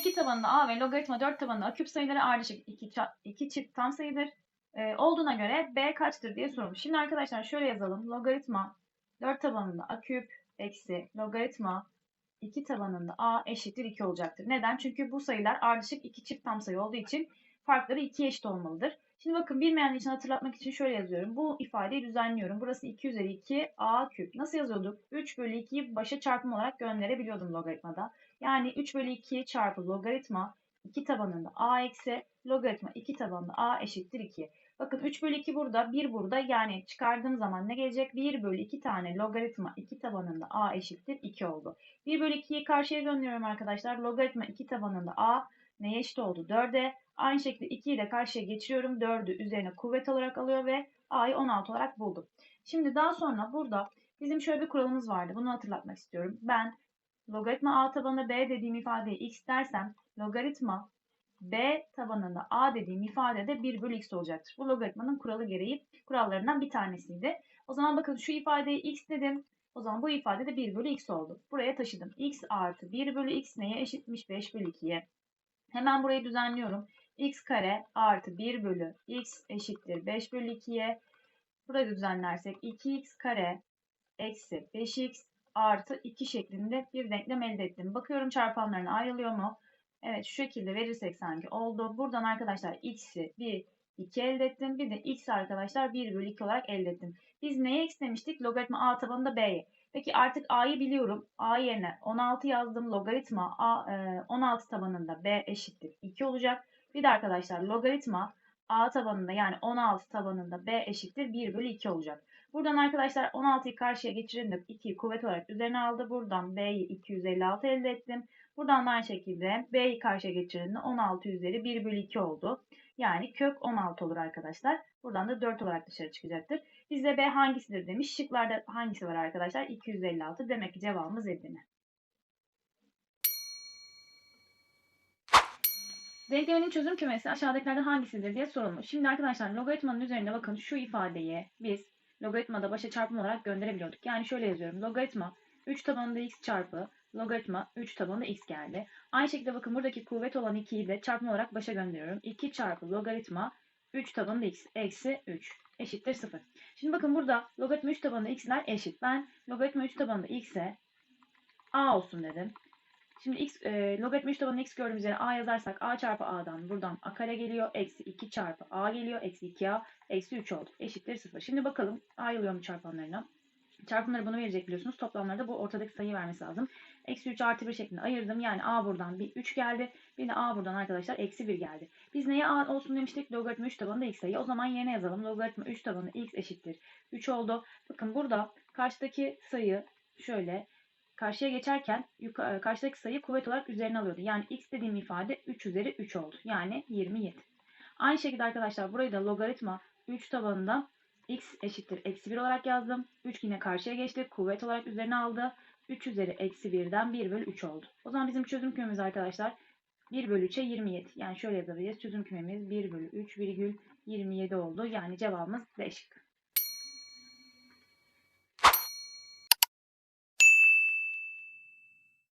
2 tabanında a ve logaritma 4 tabanında a küp sayıları ardışık 2, 2 çift tam sayıdır. Ee, olduğuna göre b kaçtır diye sorulmuş. Şimdi arkadaşlar şöyle yazalım. Logaritma 4 tabanında a küp eksi logaritma 2 tabanında a eşittir 2 olacaktır. Neden? Çünkü bu sayılar ardışık 2 çift tam sayı olduğu için farkları 2'ye eşit olmalıdır. Şimdi bakın bilmeyenler için hatırlatmak için şöyle yazıyorum. Bu ifadeyi düzenliyorum. Burası 2 üzeri 2 a küp. Nasıl yazıyorduk? 3 bölü 2'yi başa çarpım olarak gönderebiliyordum logaritmada. Yani 3 bölü 2 çarpı logaritma 2 tabanında a eksi logaritma 2 tabanında a eşittir 2. Bakın 3 bölü 2 burada 1 burada yani çıkardığım zaman ne gelecek? 1 bölü 2 tane logaritma 2 tabanında a eşittir 2 oldu. 1 bölü 2'yi karşıya gönderiyorum arkadaşlar. Logaritma 2 tabanında a neye eşit oldu? 4'e. Aynı şekilde 2'yi de karşıya geçiriyorum. 4'ü üzerine kuvvet olarak alıyor ve a'yı 16 olarak buldum. Şimdi daha sonra burada bizim şöyle bir kuralımız vardı. Bunu hatırlatmak istiyorum. Ben logaritma a tabanında b dediğim ifadeye x dersem logaritma b tabanında a dediğim ifadede 1 bölü x olacaktır. Bu logaritmanın kuralı gereği kurallarından bir tanesiydi. O zaman bakın şu ifadeye x dedim. O zaman bu ifade de 1 bölü x oldu. Buraya taşıdım. x artı 1 bölü x neye eşitmiş? 5 bölü 2'ye. Hemen burayı düzenliyorum. x kare artı 1 bölü x eşittir 5 bölü 2'ye. Burayı düzenlersek 2x kare eksi 5x artı 2 şeklinde bir denklem elde ettim. Bakıyorum çarpanlarına ayrılıyor mu? Evet şu şekilde verirsek sanki oldu. Buradan arkadaşlar x'i 1, 2 elde ettim. Bir de x arkadaşlar 1 bölü 2 olarak elde ettim. Biz neye x? Logaritma a tabanında b'ye. Peki artık a'yı biliyorum. a yerine 16 yazdım. Logaritma a, e, 16 tabanında b eşittir 2 olacak. Bir de arkadaşlar logaritma a tabanında yani 16 tabanında b eşittir 1 bölü 2 olacak. Buradan arkadaşlar 16'yı karşıya geçirince 2'yi kuvvet olarak üzerine aldı. Buradan b'yi 256 elde ettim. Buradan da aynı şekilde b'yi karşıya geçirince 16 üzeri 1 bölü 2 oldu. Yani kök 16 olur arkadaşlar. Buradan da 4 olarak dışarı çıkacaktır. Bizde B hangisidir demiş. Şıklarda hangisi var arkadaşlar? 256. Demek ki cevabımız Edirne. Denklemin çözüm kümesi aşağıdakilerden hangisidir diye sorulmuş. Şimdi arkadaşlar logaritmanın üzerinde bakın şu ifadeyi biz logaritmada başa çarpım olarak gönderebiliyorduk. Yani şöyle yazıyorum. Logaritma 3 tabanında x çarpı logaritma 3 tabanında x geldi. Aynı şekilde bakın buradaki kuvvet olan 2'yi de çarpım olarak başa gönderiyorum. 2 çarpı logaritma 3 tabanında x eksi 3 eşittir 0. Şimdi bakın burada logaritma 3 tabanında x'ler eşit. Ben logaritma 3 tabanında x'e a olsun dedim. Şimdi x, e, logaritma 3 tabanında x gördüğümüz yere a yazarsak a çarpı a'dan buradan a kare geliyor. Eksi 2 çarpı a geliyor. Eksi 2a eksi 3 oldu. Eşittir 0. Şimdi bakalım ayrılıyor mu çarpanlarına? Çarpımları bunu verecek biliyorsunuz. Toplamlarda bu ortadaki sayı vermesi lazım. Eksi 3 artı 1 şeklinde ayırdım. Yani a buradan bir 3 geldi. Bir de a buradan arkadaşlar eksi 1 geldi. Biz neye a olsun demiştik? Logaritma 3 tabanında x sayı. O zaman yerine yazalım. Logaritma 3 tabanında x eşittir. 3 oldu. Bakın burada karşıdaki sayı şöyle karşıya geçerken yukarı, karşıdaki sayı kuvvet olarak üzerine alıyordu. Yani x dediğim ifade 3 üzeri 3 oldu. Yani 27. Aynı şekilde arkadaşlar burayı da logaritma 3 tabanında x eşittir eksi 1 olarak yazdım. 3 yine karşıya geçti. Kuvvet olarak üzerine aldı. 3 üzeri eksi 1'den 1 bölü 3 oldu. O zaman bizim çözüm kümemiz arkadaşlar 1 bölü 3'e 27. Yani şöyle yazabiliriz. Çözüm kümemiz 1 bölü 3 virgül 27 oldu. Yani cevabımız D şıkkı.